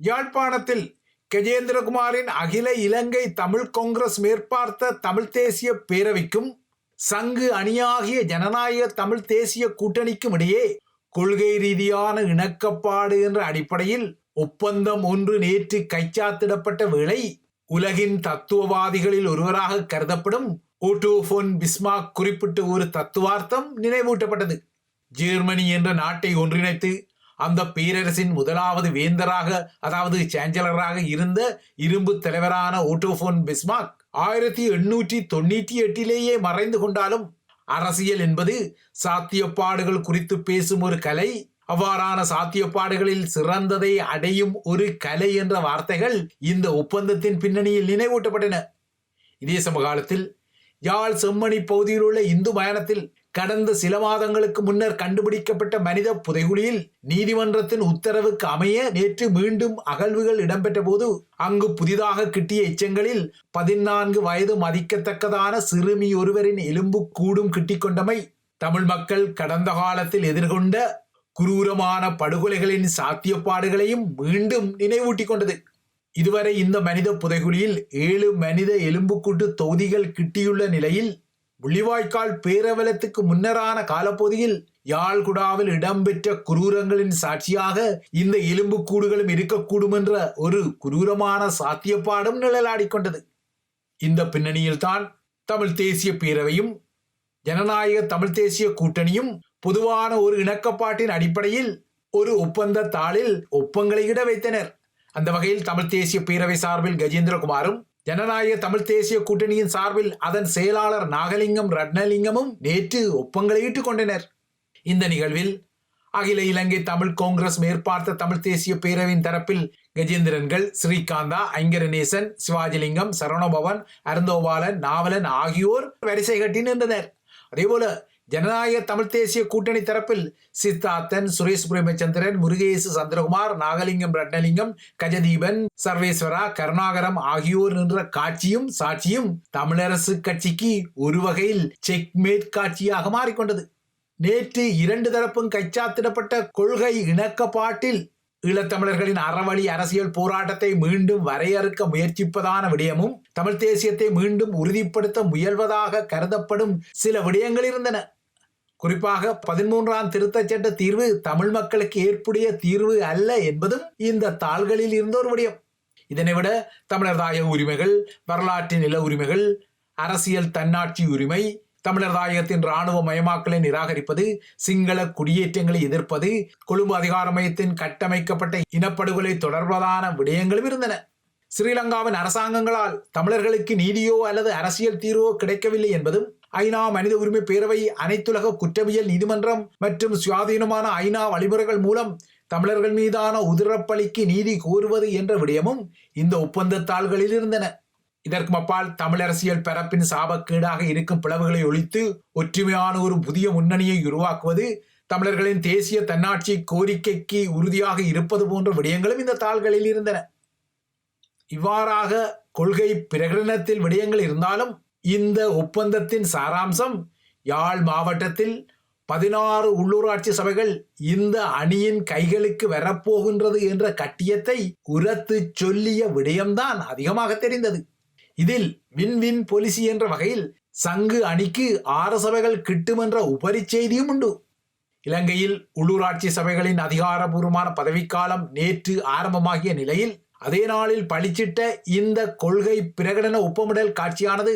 யாழ்ப்பாணத்தில் கஜேந்திரகுமாரின் அகில இலங்கை தமிழ் காங்கிரஸ் மேற்பார்த்த தமிழ் தேசிய பேரவைக்கும் சங்கு அணியாகிய ஜனநாயக தமிழ் தேசிய கூட்டணிக்கும் இடையே கொள்கை ரீதியான இணக்கப்பாடு என்ற அடிப்படையில் ஒப்பந்தம் ஒன்று நேற்று கைச்சாத்திடப்பட்ட வேளை உலகின் தத்துவவாதிகளில் ஒருவராக கருதப்படும் ஓட்டோ ஃபோன் பிஸ்மார்க் குறிப்பிட்ட ஒரு தத்துவார்த்தம் நினைவூட்டப்பட்டது. ஜெர்மனி என்ற நாட்டை ஒன்றிணைத்து அந்த பேரரசின் முதலாவது வேந்தராக அதாவது சான்சலராக இருந்த இரும்பு தலைவரான ஓட்டோஃபோன் பிஸ்மார்க் ஆயிரத்தி எண்ணூற்றி தொண்ணூற்றி எட்டிலேயே மறைந்து கொண்டாலும் அரசியல் என்பது சாத்தியப்பாடுகள் குறித்து பேசும் ஒரு கலை. அவ்வாறான சாத்தியப்பாடுகளில் சிறந்ததை அடையும் ஒரு கலை என்ற வார்த்தைகள் இந்த ஒப்பந்தத்தின் பின்னணியில் நினைவூட்டப்பட்டன. இதே சமகாலத்தில் யாழ் செம்மணி பகுதியில் உள்ள இந்து மயணத்தில் கடந்த சில மாதங்களுக்கு முன்னர் கண்டுபிடிக்கப்பட்ட மனித புதைகுழியில் நீதிமன்றத்தின் உத்தரவுக்கு அமைய நேற்று மீண்டும் அகழ்வுகள் இடம்பெற்ற போது அங்கு புதிதாக கிட்டிய எச்சங்களில் பதினான்கு வயது மதிக்கத்தக்கதான சிறுமி ஒருவரின் எலும்பு கூடும் கிட்டிக்கொண்டமை தமிழ் மக்கள் கடந்த காலத்தில் எதிர்கொண்ட குரூரமான படுகொலைகளின் சாத்தியப்பாடுகளையும் மீண்டும் நினைவூட்டிக் கொண்டது. இதுவரை இந்த மனித புதைகுழியில் ஏழு மனித எலும்புக்கூட்டு தொகுதிகள் கிட்டியுள்ள நிலையில் முள்ளிவாய்க்கால் பேரவலத்துக்கு முன்னரான காலப்பகுதியில் யாழ்குடாவில் இடம்பெற்ற குரூரங்களின் சாட்சியாக இந்த எலும்புக்கூடுகளும் இருக்கக்கூடும் என்ற ஒரு குரூரமான சாத்தியப்பாடும் நிழலாடிக்கொண்டது இந்த பின்னணியில்தான் தமிழ் தேசிய பேரவையும் ஜனநாயக தமிழ் தேசிய கூட்டணியும் பொதுவான ஒரு இணக்கப்பாட்டின் அடிப்படையில் ஒரு ஒப்பந்த தாளில் ஒப்பங்களை இட வைத்தனர். அந்த வகையில் தமிழ் தேசிய பேரவை சார்பில் கஜேந்திரகுமாரும் ஜனநாயக தமிழ் தேசிய கூட்டணியின் சார்பில் அதன் செயலாளர் நாகலிங்கம் ரட்னலிங்கமும் நேற்று ஒப்பங்களையிட்டுக் கொண்டனர் இந்த நிகழ்வில் அகில இலங்கை தமிழ் காங்கிரஸ் மேற்பார்த்த தமிழ் தேசிய பேரவையின் தரப்பில் கஜேந்திரன்கள் ஸ்ரீகாந்தா ஐங்கரநேசன் சிவாஜிலிங்கம் சரணபவன் அருந்தோபாலன் நாவலன் ஆகியோர் வரிசை கட்டி நின்றனர். அதேபோல ஜனநாயக தமிழ் தேசிய கூட்டணி தரப்பில் சித்தார்த்தன் சுரேஷ் பிரேமச்சந்திரன் முருகேசு சந்திரகுமார் நாகலிங்கம் ரட்னலிங்கம் கஜதீபன் சர்வேஸ்வரா கருணாகரம் ஆகியோர் நின்ற காட்சியும் சாட்சியும் தமிழரசு கட்சிக்கு ஒரு வகையில் செக்மேட் காட்சியாக மாறிக்கொண்டது. நேற்று இரண்டு தரப்பும் கைச்சாத்திடப்பட்ட கொள்கை இணக்கப்பாட்டில் ஈழத்தமிழர்களின் அறவழி அரசியல் போராட்டத்தை மீண்டும் வரையறுக்க முயற்சிப்பதான விடயமும் தமிழ் தேசியத்தை மீண்டும் உறுதிப்படுத்த முயல்வதாக கருதப்படும் சில விடயங்கள் இருந்தன. குறிப்பாக பதிமூன்றாம் திருத்தச் சட்ட தீர்வு தமிழ் மக்களுக்கு ஏற்புடைய தீர்வு அல்ல என்பதும் இந்த தாள்களில் இருந்த ஒரு விடயம். இதனை விட தமிழர்தாய உரிமைகள் வரலாற்று நில உரிமைகள் அரசியல் தன்னாட்சி உரிமை தமிழர் தாயகத்தின் இராணுவ மயமாக்கலை நிராகரிப்பது சிங்கள குடியேற்றங்களை எதிர்ப்பது கொழும்பு அதிகார மையத்தின் கட்டமைக்கப்பட்ட இனப்படுகொலை தொடர்பதான விடயங்களும் இருந்தன. ஸ்ரீலங்காவின் அரசாங்கங்களால் தமிழர்களுக்கு நீதியோ அல்லது அரசியல் தீர்வோ கிடைக்கவில்லை என்பதும் ஐநா மனித உரிமை பேரவை அனைத்துலக குற்றவியல் நீதிமன்றம் மற்றும் சுயாதீனமான ஐநா வழிமுறைகள் மூலம் தமிழர்கள் மீதான உதிரப்பலிக்கு நீதி கோருவது என்ற விடயமும் இந்த ஒப்பந்த தாள்களில் இருந்தன. இதற்கு அப்பால் தமிழரசியல் பரப்பின் சாபக்கேடாக இருக்கும் பிளவுகளை ஒழித்து ஒற்றுமையான ஒரு புதிய முன்னணியை உருவாக்குவது தமிழர்களின் தேசிய தன்னாட்சி கோரிக்கைக்கு உறுதியாக இருப்பது போன்ற விடயங்களும் இந்த தாள்களில் இருந்தன. இவ்வாறாக கொள்கை பிரகடனத்தில் விடயங்கள் இருந்தாலும் இந்த ஒப்பந்தத்தின் சாராம்சம் யாழ் மாவட்டத்தில் பதினாறு உள்ளூராட்சி சபைகள் இந்த அணியின் கைகளுக்கு வரப்போகின்றது என்ற கட்டியத்தை உரத்து சொல்லிய விடயம்தான் அதிகமாக தெரிந்தது. இதில் வின் வின் பொலிசி என்ற வகையில் சங்கு அணிக்கு ஆறு சபைகள் கிட்டும் என்ற உபரி செய்தியும் உண்டு. இலங்கையில் உள்ளூராட்சி சபைகளின் அதிகாரபூர்வமான பதவிக்காலம் நேற்று ஆரம்பமாகிய நிலையில் அதே நாளில் பளிச்சிட்ட இந்த கொள்கை பிரகடன ஒப்பமிடல் காட்சியானது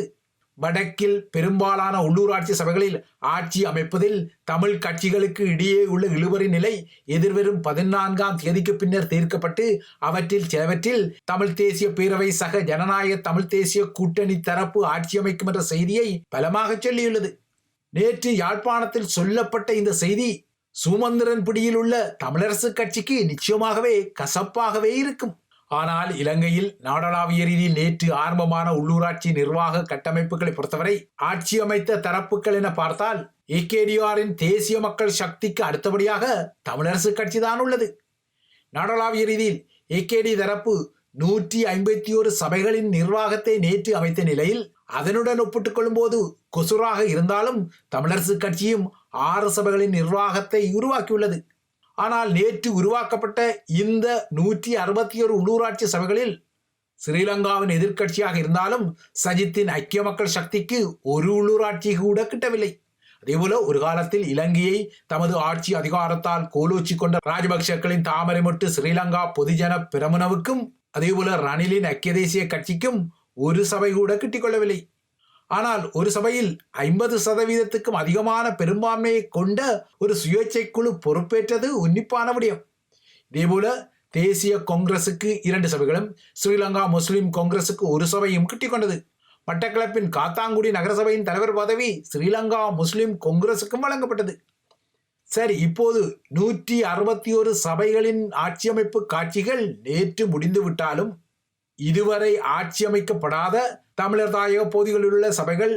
வடக்கில் பெரும்பாலான உள்ளூராட்சி சபைகளில் ஆட்சி அமைப்பதில் தமிழ் கட்சிகளுக்கு இடையே உள்ள இழுபறி நிலை எதிர்வரும் பதினான்காம் தேதிக்கு பின்னர் தீர்க்கப்பட்டு அவற்றில் சிலவற்றில் தமிழ் தேசிய பேரவை சக ஜனநாயக தமிழ் தேசிய கூட்டணி தரப்பு ஆட்சி அமைக்கும் என்ற செய்தியை பலமாக சொல்லியுள்ளது. நேற்று யாழ்ப்பாணத்தில் சொல்லப்பட்ட இந்த செய்தி சுமந்திரன் பிடியில் உள்ள தமிழரசு கட்சிக்கு நிச்சயமாகவே கசப்பாகவே இருக்கும். ஆனால் இலங்கையில் நாடளாவிய ரீதியில் நேற்று ஆரம்பமான உள்ளூராட்சி நிர்வாக கட்டமைப்புகளை பொறுத்தவரை ஆட்சி அமைத்த தரப்புகள் என பார்த்தால் ஏகேடிஆரின் தேசிய மக்கள் சக்திக்கு அடுத்தபடியாக தமிழரசு கட்சி தான் உள்ளது. நாடளாவிய ரீதியில் ஏகேடி தரப்பு நூற்றி ஐம்பத்தி ஒரு சபைகளின் நிர்வாகத்தை நேற்று அமைத்த நிலையில் அதனுடன் ஒப்பிட்டுக் கொள்ளும்போது கொசுராக இருந்தாலும் தமிழரசு கட்சியும் ஆறு சபைகளின் நிர்வாகத்தை உருவாக்கியுள்ளது. ஆனால் நேற்று உருவாக்கப்பட்ட இந்த நூற்றி அறுபத்தி ஒரு உள்ளூராட்சி சபைகளில் ஸ்ரீலங்காவின் எதிர்க்கட்சியாக இருந்தாலும் சஜித்தின் ஐக்கிய மக்கள் சக்திக்கு ஒரு உள்ளூராட்சி கூட கிட்டவில்லை. அதேபோல ஒரு காலத்தில் இலங்கையை தமது ஆட்சி அதிகாரத்தால் கோலோச்சி கொண்ட ராஜபக்சக்களின் தாமரைமொட்டு ஸ்ரீலங்கா பொதுஜன பிரமுனவுக்கும் அதேபோல ரணிலின் ஐக்கிய தேசிய கட்சிக்கும் ஒரு சபை கூட கிட்டிக்கொள்ளவில்லை ஆனால் ஒரு சபையில் ஐம்பது சதவீதத்துக்கும் அதிகமான பெரும்பான்மையை கொண்ட ஒரு சுயேட்சை குழு பொறுப்பேற்றது உன்னிப்பான விடயம். இதேபோல தேசிய காங்கிரசுக்கு இரண்டு சபைகளும் ஸ்ரீலங்கா முஸ்லிம் காங்கிரசுக்கு ஒரு சபையும் கிட்டிக்கொண்டது மட்டக்களப்பின் காத்தாங்குடி நகரசபையின் தலைவர் பதவி ஸ்ரீலங்கா முஸ்லிம் காங்கிரசுக்கும் வழங்கப்பட்டது. சரி இப்போது நூற்றி அறுபத்தி ஒரு சபைகளின் ஆட்சியமைப்பு காட்சிகள் நேற்று முடிந்துவிட்டாலும் இதுவரை ஆட்சியமைக்கப்படாத தமிழர் தாயக பகுதிகளில் உள்ள சபைகள்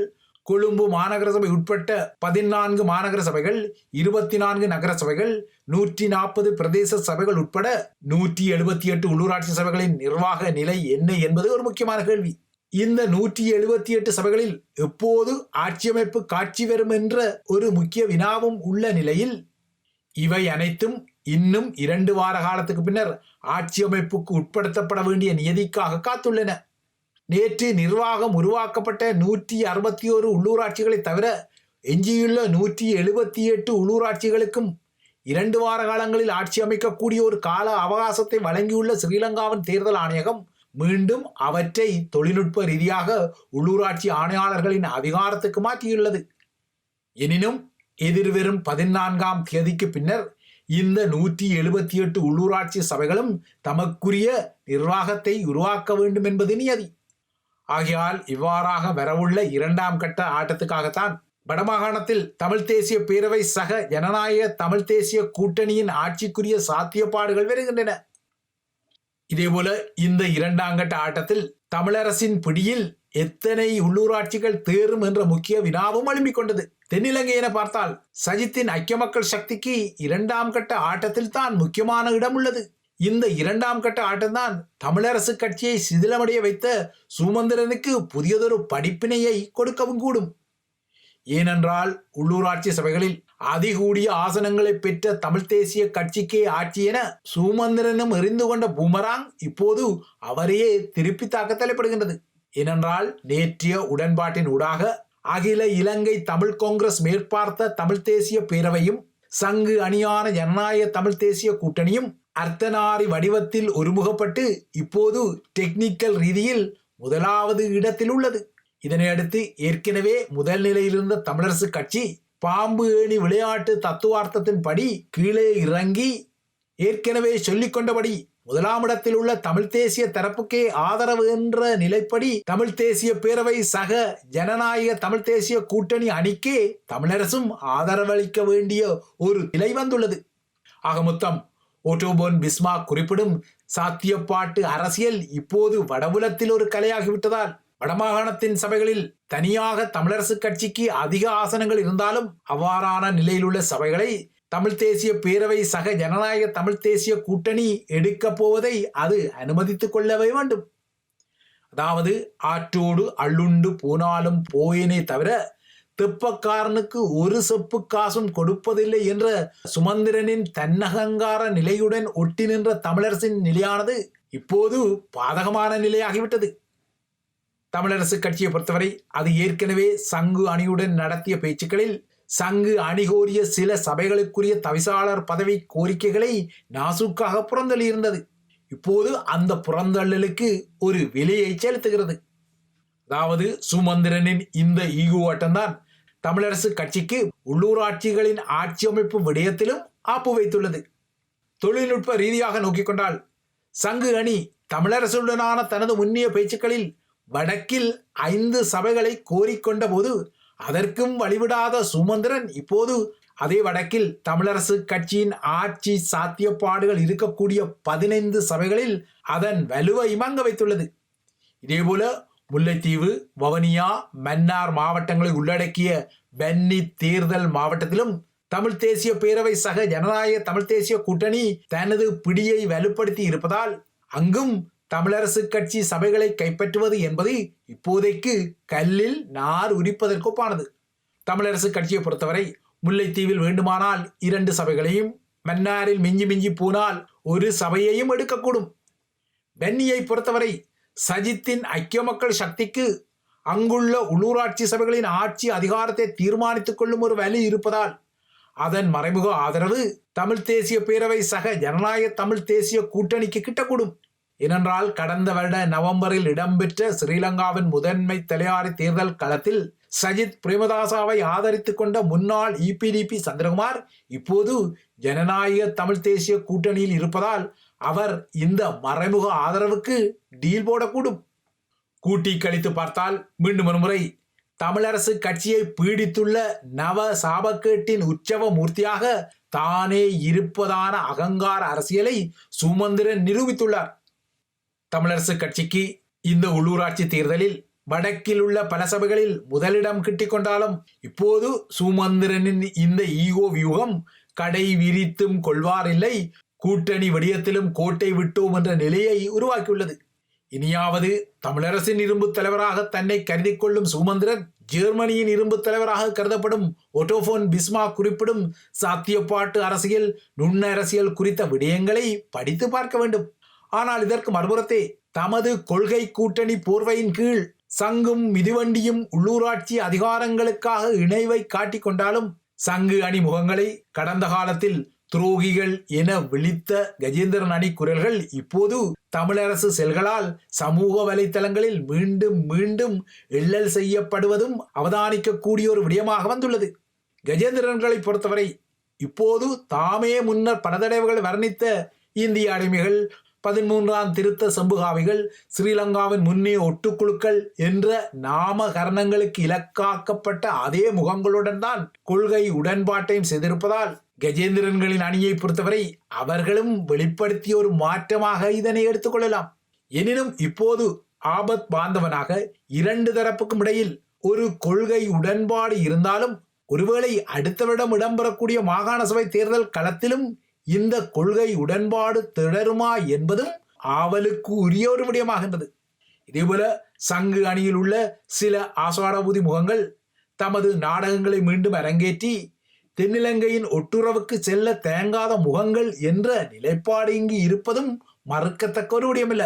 கொழும்பு மாநகர சபை உட்பட்ட பதினான்கு மாநகர சபைகள் இருபத்தி நான்கு நகர சபைகள் நூற்றி நாற்பது பிரதேச சபைகள் உட்பட நூற்றி எழுபத்தி எட்டு உள்ளூராட்சி சபைகளின் நிர்வாக நிலை என்ன என்பது ஒரு முக்கியமான கேள்வி. இந்த நூற்றி எழுபத்தி எட்டு சபைகளில் எப்போது ஆட்சியமைப்பு காட்சி வரும் என்ற ஒரு முக்கிய வினாவும் உள்ள நிலையில் இவை அனைத்தும் இன்னும் இரண்டு வார காலத்துக்கு பின்னர் ஆட்சியமைப்புக்கு உட்படுத்தப்பட வேண்டிய நியதிக்காக காத்துள்ளன. நேற்று நிர்வாகம் உருவாக்கப்பட்ட நூற்றி அறுபத்தி ஒரு உள்ளூராட்சிகளை தவிர எஞ்சியுள்ள நூற்றி எழுபத்தி எட்டு உள்ளூராட்சிகளுக்கும் இரண்டு வார காலங்களில் ஆட்சி அமைக்கக்கூடிய ஒரு கால அவகாசத்தை வழங்கியுள்ள ஸ்ரீலங்காவின் தேர்தல் ஆணையகம் மீண்டும் அவற்றை தொழில்நுட்ப ரீதியாக உள்ளூராட்சி ஆணையாளர்களின் அதிகாரத்துக்கு மாற்றியுள்ளது. எனினும் எதிர்வரும் பதினான்காம் தேதிக்கு பின்னர் இந்த நூற்றி எழுபத்தி எட்டு உள்ளூராட்சி சபைகளும் தமக்குரிய நிர்வாகத்தை உருவாக்க வேண்டும் என்பது நியதி. ஆகையால் இவ்வாறாக வரவுள்ள இரண்டாம் கட்ட ஆட்டத்துக்காகத்தான் வடமாகாணத்தில் தமிழ் தேசிய பேரவை சக ஜனநாயக தமிழ் தேசிய கூட்டணியின் ஆட்சிக்குரிய சாத்தியப்பாடுகள் வருகின்றன. இதேபோல இந்த இரண்டாம் கட்ட ஆட்டத்தில் தமிழரசின் பிடியில் எத்தனை உள்ளூராட்சிகள் தேரும் என்ற முக்கிய வினாவும் எழும்பிக் கொண்டது. தென்னிலங்கை என பார்த்தால் சஜித்தின் ஐக்கிய மக்கள் சக்திக்கு இரண்டாம் கட்ட ஆட்டத்தில் தான் முக்கியமான இடம் உள்ளது. இந்த இரண்டாம் கட்ட ஆட்டம்தான் தமிழரசு கட்சியை சிதிலமடைய வைத்த சுமந்திரனுக்கு புதியதொரு படிப்பினையை கொடுக்கவும் கூடும். ஏனென்றால் உள்ளூராட்சி சபைகளில் அதிகூடிய ஆசனங்களை பெற்ற தமிழ் தேசிய கட்சிக்கே ஆட்சி என சுமந்திரனும் எறிந்து கொண்ட பூமராங் இப்போது அவரையே திருப்பி தாக்க தலைப்படுகின்றது ஏனென்றால் நேற்றைய உடன்பாட்டின் ஊடாக அகில இலங்கை தமிழ் காங்கிரஸ் மேற்பார்த்த தமிழ் தேசிய பேரவையும் சங்கு அணியான ஜனநாயக தமிழ் தேசிய கூட்டணியும் அர்த்தநாரி வடிவத்தில் ஒருமுகப்பட்டு இப்போது டெக்னிக்கல் ரீதியில் முதலாவது இடத்தில் உள்ளது. இதனையடுத்து ஏற்கனவே முதல் நிலையிலிருந்த தமிழரசு கட்சி பாம்பு ஏணி விளையாட்டு தத்துவார்த்தத்தின்படி கீழே இறங்கி ஏற்கனவே சொல்லிக்கொண்டபடி முதலாம் இடத்தில் உள்ள தமிழ் தேசிய தரப்புக்கே ஆதரவு என்ற நிலைப்படி தமிழ் தேசிய பேரவை சக ஜனநாயக தமிழ் தேசிய கூட்டணி அணிக்கே தமிழரசும் ஆதரவளிக்க வேண்டிய ஒரு நிலை வந்துள்ளது. ஆக மொத்தம் ஓட்டோபோன் பிஸ்மா குறிப்பிடும் சாத்தியப்பாட்டு அரசியல் இப்போது வடபுலத்தில் ஒரு கலையாகிவிட்டதால் வடமாகாணத்தின் சபைகளில் தனியாக தமிழரசு கட்சிக்கு அதிக ஆசனங்கள் இருந்தாலும் அவ்வாறான நிலையிலுள்ள சபைகளை தமிழ் தேசிய பேரவை சக ஜனநாயக தமிழ் தேசிய கூட்டணி எடுக்கப் போவதை அது அனுமதித்துக் கொள்ளவே வேண்டும். அதாவது ஆற்றோடு அள்ளுண்டு போனாலும் போயினே தவிர தெப்பக்காரனுக்கு ஒரு செப்பு காசும் கொடுப்பதில்லை என்ற சுமந்திரனின் தன்னகங்கார நிலையுடன் ஒட்டி நின்ற தமிழரசின் நிலையானது இப்போது பாதகமான நிலையாகிவிட்டது. தமிழரசு கட்சியை பொறுத்தவரை அது ஏற்கனவே சங்கு அணியுடன் நடத்திய பேச்சுக்களில் சங்கு அணிகோரிய சில சபைகளுக்குரிய தவிசாளர் பதவி கோரிக்கைகளை நாசுக்காக புறந்தள்ளியிருந்தது. இப்போது அந்த புறந்தள்ளலுக்கு ஒரு விலையை செலுத்துகிறது. அதாவது சுமந்திரனின் இந்த ஈகோ ஆட்டம்தான் தமிழரசு கட்சிக்கு உள்ளூராட்சிகளின் ஆட்சி அமைப்பு விடயத்திலும் ஆப்பு வைத்துள்ளது. தொழில்நுட்ப ரீதியாக நோக்கிக் கொண்டால் சங்கு அணி தமிழரசுடனான தனது முன்னிய பேச்சுக்களில் வடக்கில் ஐந்து சபைகளை கோரிக்கொண்ட போது அதற்கும் வழிவிடாத சுமந்திரன் இப்போது அதே வடக்கில் தமிழரசு கட்சியின் ஆட்சி சாத்தியப்பாடுகள் இருக்கக்கூடிய பதினைந்து சபைகளில் அதன் வலுவை மங்க வைத்துள்ளது. இதேபோல முல்லைத்தீவு வவனியா மன்னார் மாவட்டங்களை உள்ளடக்கிய பென்னி தேர்தல் மாவட்டத்திலும் தமிழ் தேசிய பேரவை சக ஜனநாயக தமிழ் தேசிய கூட்டணி தனது பிடியை வலுப்படுத்தி இருப்பதால் அங்கும் தமிழரசு கட்சி சபைகளை கைப்பற்றுவது என்பது இப்போதைக்கு கல்லில் நார் உரிப்பதற்கு ஒப்பானது தமிழரசு கட்சியை பொறுத்தவரை முல்லைத்தீவில் வேண்டுமானால் இரண்டு சபைகளையும் மன்னாரில் மிஞ்சி மிஞ்சி போனால் ஒரு சபையையும் எடுக்கக்கூடும். பென்னியை பொறுத்தவரை சஜித்தின் ஐக்கிய மக்கள் சக்திக்கு அங்குள்ள உள்ளூராட்சி சபைகளின் ஆட்சி அதிகாரத்தை தீர்மானித்துக் கொள்ளும் ஒரு வலி இருப்பதால் அதன் மறைமுக ஆதரவு தமிழ் தேசிய பேரவை சக ஜனநாயக தமிழ் தேசிய கூட்டணிக்கு கிட்டக்கூடும். ஏனென்றால் கடந்த வருட நவம்பரில் இடம்பெற்ற ஸ்ரீலங்காவின் முதன்மை தலையாரி தேர்தல் களத்தில் சஜித் பிரேமதாசாவை ஆதரித்து கொண்ட முன்னாள் இபிடிபி சந்திரகுமார் இப்போது ஜனநாயக தமிழ் தேசிய கூட்டணியில் இருப்பதால் அவர் இந்த மறைமுக ஆதரவுக்கு டீல் போடக்கூடும். கூட்டி கழித்து பார்த்தால் மீண்டும் ஒரு முறை தமிழரசு கட்சியை பீடித்துள்ள நவ சாபக்கேட்டின் உற்சவ மூர்த்தியாக தானே இருப்பதான அகங்கார அரசியலை சுமந்திரன் நிரூபித்துள்ளார். தமிழரசு கட்சிக்கு இந்த உள்ளூராட்சி தேர்தலில் வடக்கில் உள்ள பல சபைகளில் முதலிடம் கிட்டிக் கொண்டாலும் இப்போது சுமந்திரனின் இந்த ஈகோ வியூகம் கடை விரித்தும் கொள்வார் இல்லை கூட்டணி வடிவத்திலும் கோட்டை விட்டோம் என்ற நிலையை உருவாக்கியுள்ளது. இனியாவது தமிழரசின் இரும்பு தலைவராக தன்னை கருதி கொள்ளும் சுமந்திரன் ஜெர்மனியின் இரும்பு தலைவராக கருதப்படும் ஒட்டோபோன் பிஸ்மா குறிப்பிடும் சாத்தியப்பாட்டு அரசியல் நுண்ண அரசியல் குறித்த விடயங்களை படித்து பார்க்க வேண்டும். ஆனால் இதற்கு மறுபுறத்தே தமது கொள்கை கூட்டணி போர்வையின் கீழ் சங்கும் மிதிவண்டியும் உள்ளூராட்சி அதிகாரங்களுக்காக இணைவை காட்டிக் கொண்டாலும் சங்கு அணி முகங்களை கடந்த காலத்தில் துரோகிகள் என விழித்த கஜேந்திரன் அணி குரல்கள் இப்போது தமிழரசு செல்களால் சமூக வலைத்தளங்களில் மீண்டும் மீண்டும் எள்ளல் செய்யப்படுவதும் அவதானிக்கக்கூடிய ஒரு விடயமாக வந்துள்ளது. கஜேந்திரன்களை பொறுத்தவரை இப்போது தாமே முன்னர் பல தடவைகள் வர்ணித்த இந்திய அடிமைகள் பதிமூன்றாம் திருத்த சம்புகாவிகள் ஸ்ரீலங்காவின் முன்னே ஒட்டுக்குழுக்கள் என்ற நாமகரணங்களுக்கு இலக்காக்கப்பட்ட அதே முகங்களுடன் தான் கொள்கை உடன்பாட்டையும் செய்திருப்பதால் கஜேந்திரன்களின் அணியை பொறுத்தவரை அவர்களும் வெளிப்படுத்திய ஒரு மாற்றமாக இதனை எடுத்துக்கொள்ளலாம். எனினும் இப்போது ஆபத் பாந்தவனாக இரண்டு தரப்புக்கும் இடையில் ஒரு கொள்கை உடன்பாடு இருந்தாலும் ஒருவேளை அடுத்த வருடம் இடம்பெறக்கூடிய மாகாண சபை தேர்தல் களத்திலும் இந்த கொள்கை உடன்பாடு திடருமா என்பதும் ஆவலுக்கு உரிய ஒரு விடயமாகின்றது. இதேபோல சங்கு அணியில் உள்ள சில ஆசாடபூதி முகங்கள் தமது நாடகங்களை மீண்டும் அரங்கேற்றி தென்னிலங்கையின் ஒட்டுறவுக்கு செல்ல தேங்காத முகங்கள் என்ற நிலைப்பாடு இங்கு இருப்பதும் மறுக்கத்தக்க ஒரு விடயமில்ல.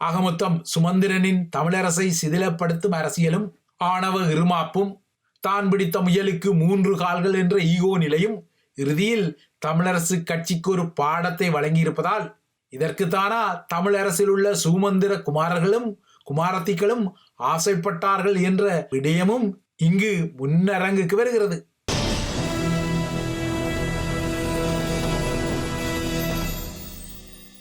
ஆக மொத்தம் சுமந்திரனின் தமிழரசை சிதிலப்படுத்தும் அரசியலும் ஆணவ இருமாப்பும் தான் பிடித்த முயலுக்கு மூன்று கால்கள் என்ற ஈகோ நிலையும் இறுதியில் தமிழரசு கட்சிக்கு ஒரு பாடத்தை வழங்கியிருப்பதால் இதற்குத்தானா தமிழரசில் உள்ள சுமந்திர குமாரர்களும் குமாரத்திகளும் ஆசைப்பட்டார்கள் என்ற விடயமும் இங்கு முன்னரங்குக்கு வருகிறது.